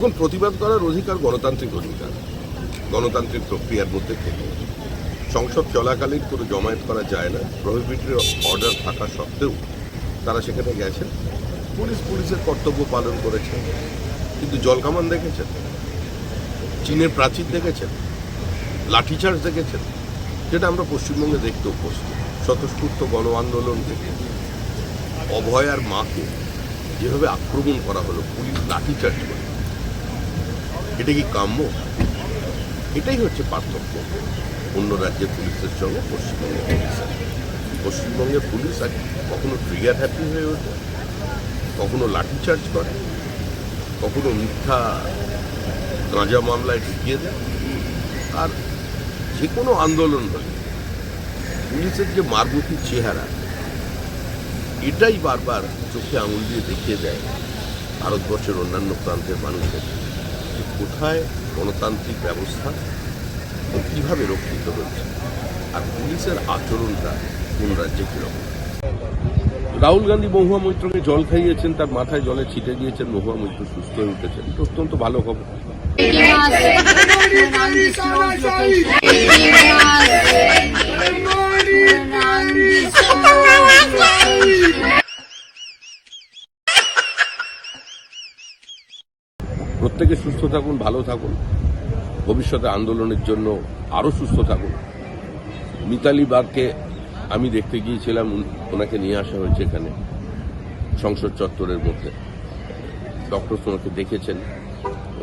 এখন প্রতিবাদ করার অধিকার গণতান্ত্রিক অধিকার। গণতান্ত্রিক প্রক্রিয়ার মধ্যে থেকে। সংসদ চলাকালীন কোনো জমায়েত করা যায় না। প্রহিবিটরি অর্ডার থাকা সত্ত্বেও তারা সেখানে গেছেন পুলিশ পুলিশের কর্তব্য পালন করেছে। কিন্তু জলকামান দেখেছেন? চীনের প্রাচীর দেখেছেন? লাঠিচার্জ দেখেছেন? যেটা আমরা পশ্চিমবঙ্গে দেখতে অভ্যস্ত। স্বতঃস্ফূর্ত গণ আন্দোলন থেকে। অভয়ার মাকে যেভাবে আক্রমণ করা হলো, পুলিশ লাঠিচার্জ করে। এটা কি কাম্য? এটাই হচ্ছে পার্থক্য। অন্য রাজ্যের পুলিশের সঙ্গে পশ্চিমবঙ্গের পুলিশের পশ্চিমবঙ্গের পুলিশ আর কখনো ট্রিগার হ্যাপি হয়ে ওঠে, কখনো লাঠিচার্জ করে, কখনো মিথ্যা গাঁজা মামলায় ঢুকিয়ে দেয়। আর যে কোনো আন্দোলন হলে পুলিশের যে মারমুখী চেহারা, এটাই বারবার চোখে আঙুল দিয়ে দেখিয়ে দেয় ভারতবর্ষের অন্যান্য প্রান্তের মানুষের। যে কোথায় গণতান্ত্রিক ব্যবস্থা কীভাবে রক্ষিত হচ্ছে? আর পুলিশের আচরণটা কোন রাজ্যে কীরকম? রাহুল গান্ধী মহুয়া মৈত্রকে জল খাইয়েছেন তার মাথায় জলে ছিটে দিয়েছেন মহুয়া মৈত্র সুস্থ হয়ে উঠেছেন। অত্যন্ত ভালো খবর। প্রত্যেকে সুস্থ থাকুন, ভালো থাকুন। ভবিষ্যতে আন্দোলনের জন্য আরও সুস্থ থাকুন। মিতালি বাগকে আমি দেখতে গিয়েছিলাম ওনাকে নিয়ে আসা হয়েছে এখানে, সংসদ চত্বরের মধ্যে। ডক্টর ওনাকে দেখেছেন।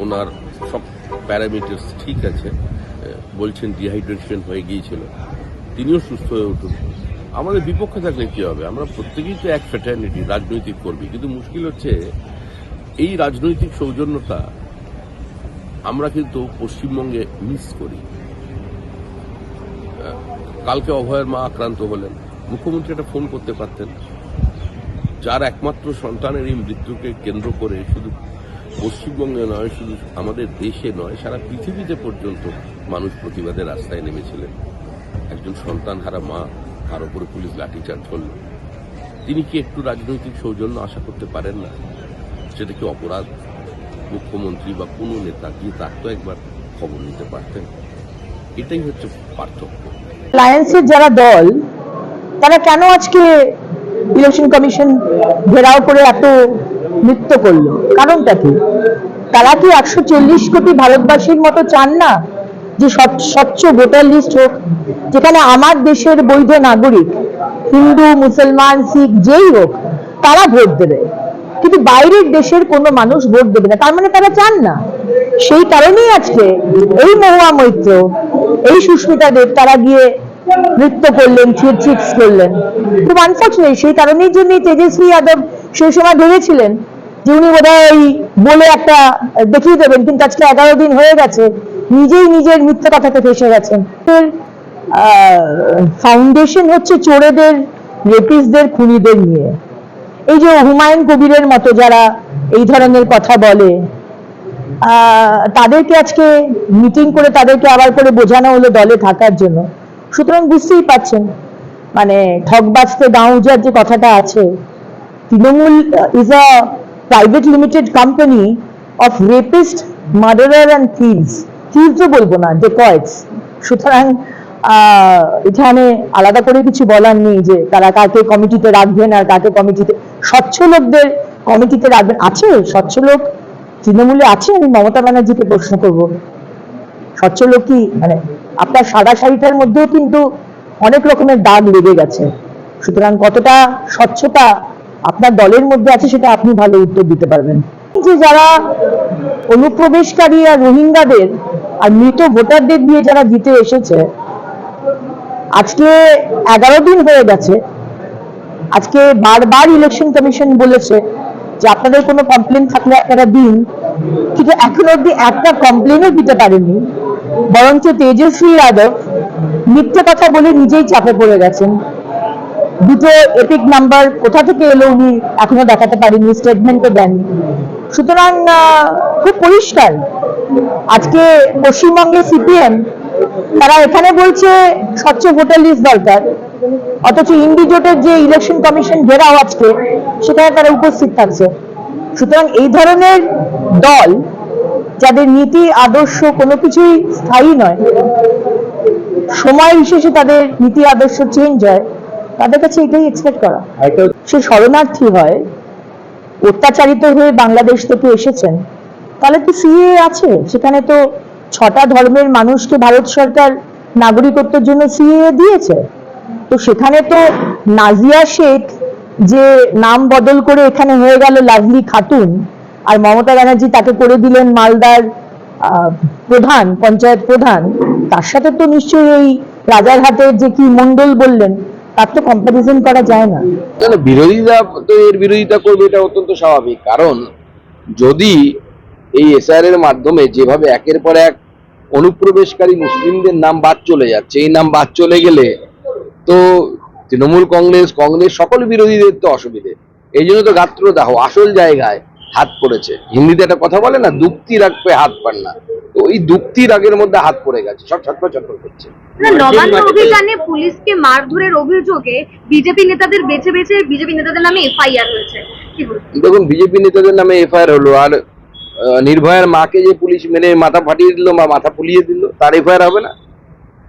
ওনার সব প্যারামিটার্স ঠিক আছে। বলছেন ডিহাইড্রেশন হয়ে গিয়েছিল। তিনিও সুস্থ হয়ে উঠুন। আমাদের বিপক্ষে থাকলে কি হবে? আমরা প্রত্যেকেই তো এক ফ্যাটার্নিটি রাজনৈতিক কর্মী। কিন্তু মুশকিল হচ্ছে, এই রাজনৈতিক সৌজন্যতা আমরা কিন্তু পশ্চিমবঙ্গে মিস করি। কালকে অভয়ের মা আক্রান্ত হলেন। মুখ্যমন্ত্রী একটা ফোন করতে পারতেন। যার একমাত্র সন্তানের এই মৃত্যুকে কেন্দ্র করে শুধু পশ্চিমবঙ্গে নয়, শুধু আমাদের দেশে নয়, সারা পৃথিবীতে পর্যন্ত মানুষ প্রতিবাদের রাস্তায় নেমেছিলেন। একজন সন্তান হারা মা, তার উপরে পুলিশ লাঠিচার্জ করল। তিনি কি একটু রাজনৈতিক সৌজন্য আশা করতে পারেন না? সেটা কি অপরাধ? মুখ্যমন্ত্রী বা কোনো নেতা গিয়ে তার তো একবার খবর নিতে পারতেন। এটাই হচ্ছে পার্থক্য। অ্যালায়েন্সের যারা দল, তারা কেন আজকে ইলেকশন কমিশন ঘেরাও করে এত নৃত্য করল? কারণটা কি? তারা কি একশো চল্লিশ কোটি ভারতবাসীর মতো চান না? যে স্বচ্ছ ভোটার লিস্ট হোক, যেখানে আমার দেশের বৈধ নাগরিক, হিন্দু, মুসলমান, শিখ, যেই হোক, তারা ভোট দেবে। কিন্তু বাইরের দেশের কোনো মানুষ ভোট দেবে না। তার মানে তারা চান না। সেই কারণেই আজকে এই মহুয়া মৈত্র, এই সুস্মিতা দেব, তারা গিয়ে নৃত্য করলেন চিটস করলেন। খুব আনফর্চুনেট সেই কারণের জন্য তেজস্বী যাদব সেই সময় ভেবেছিলেন যে উনি বোধহয় বলে একটা দেখিয়ে দেবেন, কিন্তু আজকে এগারো দিন হয়ে গেছে, নিজেই নিজের মিথ্যে কথাতে ফেসে গেছেন। ফাউন্ডেশন হচ্ছে চোরেদের রেপিসদের খুনিদের নিয়ে। এই যে হুমায়ুন কবিরের মতো যারা এই ধরনের কথা বলে তাদেরকে আজকে মিটিং করে তাদেরকে আবার করে বোঝানো হলো দলে থাকার জন্য। সুতরাং বুঝতেই পাচ্ছেন মানে ঠকবাজতে গাঁও উজার যে কথাটা আছে, Trinamool is a private limited company of rapist murderer and thieves থিভসও বলব না ডেকয়েটস সুতরাং এখানে আলাদা করে কিছু বলার নেই যে তারা কাকে কমিটিতে রাখবেন আর কাকে কমিটিতে স্বচ্ছ লোকদের কমিটিতে রাখবেন। আছে, স্বচ্ছ লোক তৃণমূলে আছে? আমি মমতা ব্যানার্জিকে প্রশ্ন করব। স্বচ্ছ লোক কি মানে আপনার সাদা শাড়িটার মধ্যেও কিন্তু অনেক রকমের দাগ লেগে গেছে। সুতরাং কতটা স্বচ্ছতা আপনার দলের মধ্যে আছে সেটা আপনি ভালো উত্তর দিতে পারবেন। যে যারা অনুপ্রবেশকারী আর রোহিঙ্গাদের আর মৃত ভোটারদের দিয়ে যারা জিতে এসেছে, আজকে এগারো দিন হয়ে গেছে আজকে বারবার ইলেকশন কমিশন বলেছে যে আপনাদের কোনো কমপ্লেন থাকলে আপনারা দিন। কিন্তু এখন অব্দি একটা কমপ্লেনও দিতে পারেননি। বরঞ্চ তেজস্বী যাদব মিথ্যে কথা বলে নিজেই চাপে পড়ে গেছেন। দুটো এপিক নাম্বার কোথা থেকে এলো উনি এখনও দেখাতে পারেননি স্টেটমেন্টও দেননি। সুতরাং খুব পরিষ্কার। আজকে পশ্চিমবঙ্গে সিপিএম তারা এখানে বলছে স্বচ্ছ ভোটার লিস্ট দরকার। অথচ ইন্ডি জোটের যে ইলেকশন কমিশন ঘেরাও আজকে সেখানে তারা উপস্থিত থাকছে। সুতরাং এই ধরনের দল যাদের নীতি আদর্শ কোনো কিছুই স্থায়ী নয় সময় বিশেষে তাদের নীতি আদর্শ চেঞ্জ হয় তাদের কাছে এটাই এক্সপেক্ট করা। সে শরণার্থী হয় অত্যাচারিত হয়ে বাংলাদেশ থেকে এসেছেন তাহলে তো সিএ আছে সেখানে তো ছটা ধর্মের মানুষকে ভারত সরকার নাগরিকত্বের জন্য সিএ দিয়েছে। তো সেখানে তো নাজিয়া শেখ যে নাম বদল করে এখানে হয়ে গেল লাভলি খাতুন, আর মমতা ব্যানার্জি তাকে করে দিলেন মালদার প্রধান, পঞ্চায়েত প্রধান। তার সাথে তো নিশ্চয়ই এই রাজারহাটের যে কি মন্ডল বললেন, তার তো কম্পারিজন করা যায় না। বিরোধীরা তো এর বিরোধিতা করবে এটা অত্যন্ত স্বাভাবিক। কারণ যদি এই এসআর এর মাধ্যমে যেভাবে একের পর এক অনুপ্রবেশকারী মুসলিমদের নাম বাদ চলে যাচ্ছে, এই নাম বাদ চলে গেলে তো তৃণমূল কংগ্রেস কংগ্রেস সকল বিরোধীদের তো অসুবিধে। এই জন্য তো গাত্রদাহ আসল জায়গায় হাত পড়েছে। হিন্দিতে একটা কথা বলে না দুক্তি রাখবে হাত পান না। তো ওই দুক্তি রাগের মধ্যে হাত পড়ে গেছে সব করছে। নবান্ন অভিযানে পুলিশকে মারধরের অভিযোগে বিজেপি নেতাদের বেছে বেছে বিজেপি নেতাদের নামে এফআইআর হয়েছে। কি দেখুন বিজেপি নেতাদের নামে এফআইআর হলো আর নির্ভয়ার মাকে যে পুলিশ মেনে মাথা ফাটিয়ে দিল বা মাথা ফুলিয়ে দিল তার এফআইআর হবে না।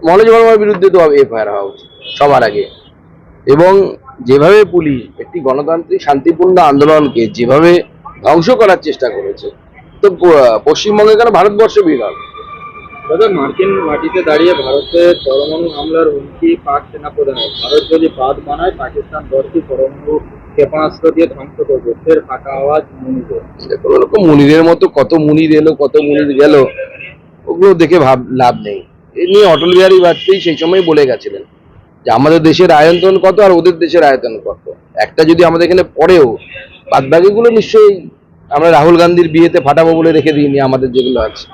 মনোজ বর্মার বিরুদ্ধে তো এফআইআর হওয়া উচিত। সবার আগে। এবং যেভাবে পুলিশ একটি গণতান্ত্রিক শান্তিপূর্ণ আন্দোলনকে যেভাবে ধ্বংস করার চেষ্টা করেছে তো পশ্চিমবঙ্গে কেন ভারতবর্ষে বিভাগ দাদা মার্কিন মাটিতে দাঁড়িয়ে ভারতের পরমাণু হামলার হুমকি পাক সেনাপ্রধানের। ভারত যদি বাদ বানায় পাকিস্তান দশটি পরমাণু ক্ষেপণাস্ত্র দিয়ে ধ্বংস করবে। ফের ফাঁকা আওয়াজ মনিদের। কোনো রকম মুনিরের মতো কত মুনির এলো কত মুনির গেল ওগুলো দেখে ভাব লাভ নেই। এ নিয়ে অটল বিহারী বাজপেয়ী সেই সময় বলে গেছিলেন যে আমাদের দেশের আয়তন কত আর ওদের দেশের আয়তন কত? একটা যদি আমাদের এখানে পড়েও, বাদবাকিগুলো নিশ্চয়ই আমরা রাহুল গান্ধীর বিয়েতে ফাটাবো বলে রেখে দিইনি আমাদের যেগুলো আছে।